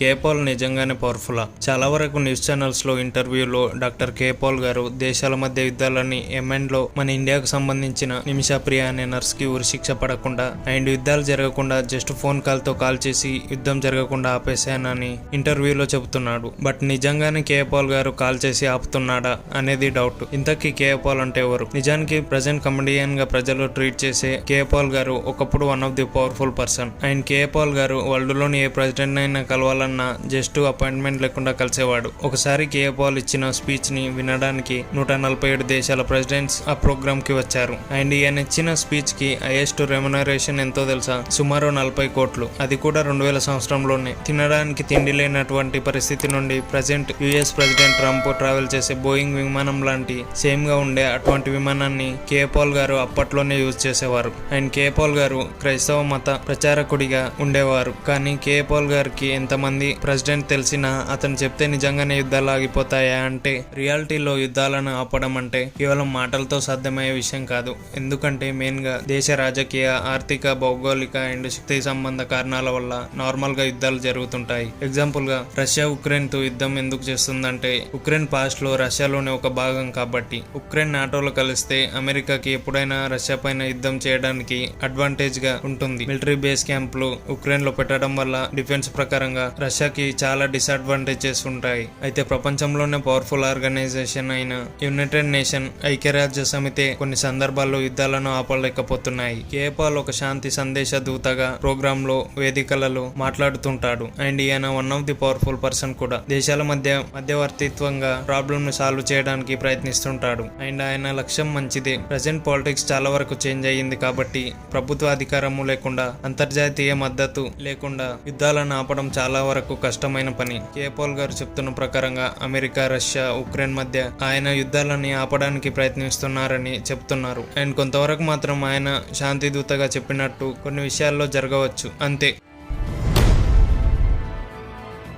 కేపాల్ నిజంగానే పవర్ఫుల్ చాలా వరకు న్యూస్ ఛానల్స్లో ఇంటర్వ్యూలో డాక్టర్ కేపాల్ గారు దేశాల మధ్య యుద్ధాలని యెమెన్లో మన ఇండియాకు సంబంధించిన నిమిషాప్రియ అనే నర్స్కి ఉరిశిక్ష పడకుండా అండ్ యుద్ధాలు జరగకుండా జస్ట్ ఫోన్ కాల్తో కాల్ చేసి యుద్ధం జరగకుండా ఆపేశానని ఇంటర్వ్యూలో చెబుతున్నాడు. బట్ నిజంగానే కేపాల్ గారు కాల్ చేసి ఆపుతున్నాడా అనేది డౌట్ ఇంతకీ కేపాల్ అంటే ఎవరు? నిజానికి ప్రజెంట్ కమెడియన్గా ప్రజలు ట్రీట్ చేసే కేపాల్ గారు ఒకప్పుడు one of the powerful person and K Paul గారు వరల్డ్లోని ఏ ప్రెసిడెంట్ అయినా కలవాలన్నా జస్ట్ అపాయింట్మెంట్ లేకుండా కలిసేవాడు. ఒకసారి కేపాల్ ఇచ్చిన స్పీచ్ని వినడానికి నూట నలభై ఏడు దేశాల ప్రెసిడెంట్స్ ఆ ప్రోగ్రామ్కి వచ్చారు. అండ్ ఈయన ఇచ్చిన స్పీచ్కి హైయెస్ట్ రెమ్యునరేషన్ ఎంతో తెలుసా? సుమారు నలభై కోట్లు. అది కూడా రెండు వేల సంవత్సరంలోనే. తినడానికి తిండి లేనటువంటి పరిస్థితి నుండి present US president Trump travel చేసే బోయింగ్ విమానం లాంటి సేమ్గా ఉండే అటువంటి విమానాన్ని కేపాల్ గారు అప్పట్లోనే యూజ్ చేసేవారు. అండ్ కేపాల్ గారు క్రైస్తవ మత ప్రచారకుడిగా ఉండేవారు. కానీ కేపాల్ గారికి ఎంతమంది ప్రెసిడెంట్ తెలిసినా అతను చెప్తే నిజంగానే యుద్ధాలు ఆగిపోతాయా అంటే రియాలిటీలో యుద్ధాలను ఆపడం అంటే కేవలం మాటలతో సాధ్యమయ్యే విషయం కాదు. ఎందుకంటే మెయిన్గా దేశ రాజకీయ ఆర్థిక భౌగోళిక అండ్ శక్తి సంబంధ కారణాల వల్ల నార్మల్గా యుద్ధాలు జరుగుతుంటాయి. ఎగ్జాంపుల్గా రష్యా ఉక్రెయిన్తో యుద్ధం ఎందుకు చేస్తుందంటే ఉక్రెయిన్ పాస్ట్లో రష్యాలోనే ఒక భాగం కాబట్టి. ఉక్రెయిన్ నాటోలో కలిస్తే అమెరికాకి ఎప్పుడైనా రష్యా పైన యుద్ధం చేయడానికి అడ్వాంటేజ్గా ఉంటుంది. మిలిటరీ బేస్ క్యాంపులు ఉక్రెయిన్లో పెట్టడం వల్ల డిఫెన్స్ ప్రకారంగా రష్యాకి చాలా డిసడ్వాంటేజెస్ ఉంటాయి. అయితే ప్రపంచంలోనే పవర్ఫుల్ ఆర్గనైజేషన్ అయిన యునైటెడ్ నేషన్ ఐక్యరాజ్య సమితి కొన్ని సందర్భాల్లో యుద్ధాలను ఆపలేకపోతున్నాయి. కేపాల్ ఒక శాంతి సందేశ దూతగా ప్రోగ్రామ్లో వేదికలలో మాట్లాడుతుంటాడు. అండ్ ఈయన one of the powerful person కూడా. దేశాల మధ్య మధ్యవర్తిత్వంగా ప్రాబ్లమ్ను సాల్వ్ చేయడానికి ప్రయత్నిస్తుంటాడు. అండ్ ఆయన లక్ష్యం మంచిదే. ప్రజెంట్ పాలిటిక్స్ చాలా వరకు చేంజ్ అయ్యింది కాబట్టి ప్రభుత్వ అధికారము లేకుండా అంతర్జాతీయ మద్దతు లేకుండా యుద్ధాలను ఆపడం చాలా వరకు కష్టమైన పని. కేపాల్ గారు చెప్తున్న ప్రకారంగా అమెరికా రష్యా ఉక్రెయిన్ మధ్య ఆయన యుద్ధాలని ఆపడానికి ప్రయత్నిస్తున్నారని చెప్తున్నారు. అండ్ కొంతవరకు మాత్రం ఆయన శాంతి దూతగా చెప్పినట్టు కొన్ని విషయాల్లో జరగవచ్చు. అంతే.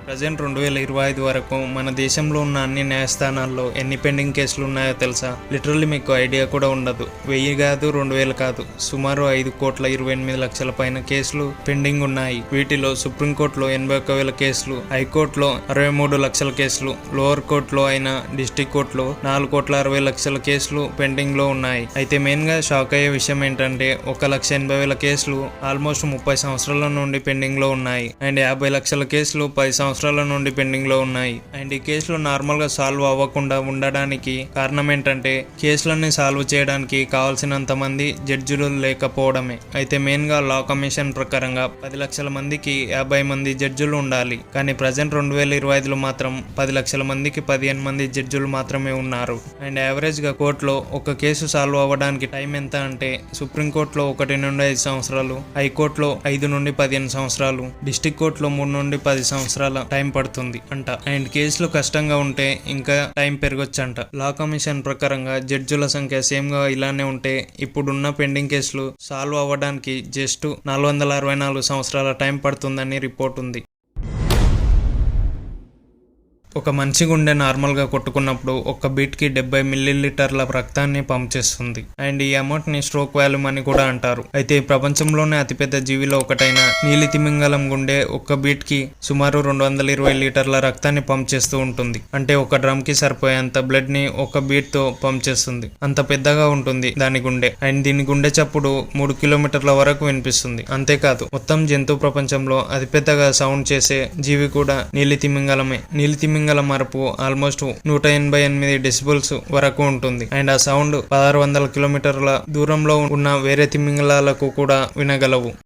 ప్రజెంట్ రెండు వేల ఇరవై ఐదు వరకు మన దేశంలో ఉన్న అన్ని న్యాయస్థానాల్లో ఎన్ని పెండింగ్ కేసులు ఉన్నాయో తెలుసా? లిటరల్లీ మీకు ఐడియా కూడా ఉండదు. వెయ్యి కాదు రెండు వేలు కాదు. సుమారు ఐదు కోట్ల ఇరవై ఎనిమిది లక్షల పైన కేసులు పెండింగ్ ఉన్నాయి. వీటిలో సుప్రీంకోర్టులో ఎనభై ఒక్క వేల కేసులు హైకోర్టులో అరవై మూడు లక్షల కేసులు లోవర్ కోర్టులో అయిన డిస్టిక్ కోర్టులో నాలుగు కోట్ల అరవై లక్షల కేసులు పెండింగ్లో ఉన్నాయి. అయితే మెయిన్గా షాక్ అయ్యే విషయం ఏంటంటే ఒక లక్ష ఎనభై వేల కేసులు ఆల్మోస్ట్ ముప్పై సంవత్సరాల నుండి పెండింగ్లో ఉన్నాయి. అండ్ యాభై లక్షల కేసులు పది సంవత్సరాలు సంవత్సరాల నుండి పెండింగ్లో ఉన్నాయి. అండ్ ఈ కేసులు నార్మల్గా సాల్వ్ అవ్వకుండా ఉండడానికి కారణం ఏంటంటే కేసులన్నీ సాల్వ్ చేయడానికి కావాల్సినంత మంది జడ్జిలు లేకపోవడమే. అయితే మెయిన్గా లా కమిషన్ ప్రకారంగా పది లక్షల మందికి యాభై మంది జడ్జిలు ఉండాలి. కానీ ప్రజెంట్ రెండు వేల ఇరవై ఐదులో మాత్రం పది లక్షల మందికి పదిహేను మంది జడ్జిలు మాత్రమే ఉన్నారు. అండ్ యావరేజ్గా కోర్టులో ఒక కేసు సాల్వ్ అవ్వడానికి టైం ఎంత అంటే సుప్రీం కోర్టులో ఒకటి నుండి ఐదు సంవత్సరాలు హైకోర్టులో ఐదు నుండి పదిహేను సంవత్సరాలు డిస్టిక్ కోర్టులో మూడు నుండి పది సంవత్సరాల టైం పడుతుంది అంట. అండ్ కేసులు కష్టంగా ఉంటే ఇంకా టైం పెరగొచ్చంట. లా కమిషన్ ప్రకారంగా జడ్జుల సంఖ్య సేమ్గా ఇలానే ఉంటే ఇప్పుడున్న పెండింగ్ కేసులు సాల్వ్ అవ్వడానికి జస్ట్ నాలుగు వందల అరవై నాలుగు సంవత్సరాల టైం పడుతుందని రిపోర్ట్ ఉంది. ఒక మనిషి గుండె నార్మల్గా కొట్టుకున్నప్పుడు ఒక బీట్కి డెబ్బై మిల్లీలీటర్ల రక్తాన్ని పంప్ చేస్తుంది. అండ్ ఈ అమౌంట్ని స్ట్రోక్ వాల్యూమ్ అని కూడా అంటారు. అయితే ప్రపంచంలోనే అతిపెద్ద జీవిలో ఒకటైన నీలి తిమింగలం గుండె ఒక బీట్కి సుమారు రెండు వందల ఇరవై లీటర్ల రక్తాన్ని పంప్ చేస్తూ ఉంటుంది. అంటే ఒక డ్రమ్కి సరిపోయేంత బ్లడ్ని ఒక బీట్తో పంప్ చేస్తుంది. అంత పెద్దగా ఉంటుంది దాని గుండె. అండ్ దీని గుండె చప్పుడు మూడు కిలోమీటర్ల వరకు వినిపిస్తుంది. అంతేకాదు మొత్తం జంతు ప్రపంచంలో అతిపెద్దగా సౌండ్ చేసే జీవి కూడా నీలి తిమింగలమే నీలి తిమింగ తిమింగలం మరపు ఆల్మోస్ట్ నూట ఎనభై ఎనిమిది డెసిబుల్స్ వరకు ఉంటుంది. అండ్ ఆ సౌండ్ పదహారు వందల కిలోమీటర్ల దూరంలో ఉన్న వేరే తిమింగలాలకు కూడా వినగలవు.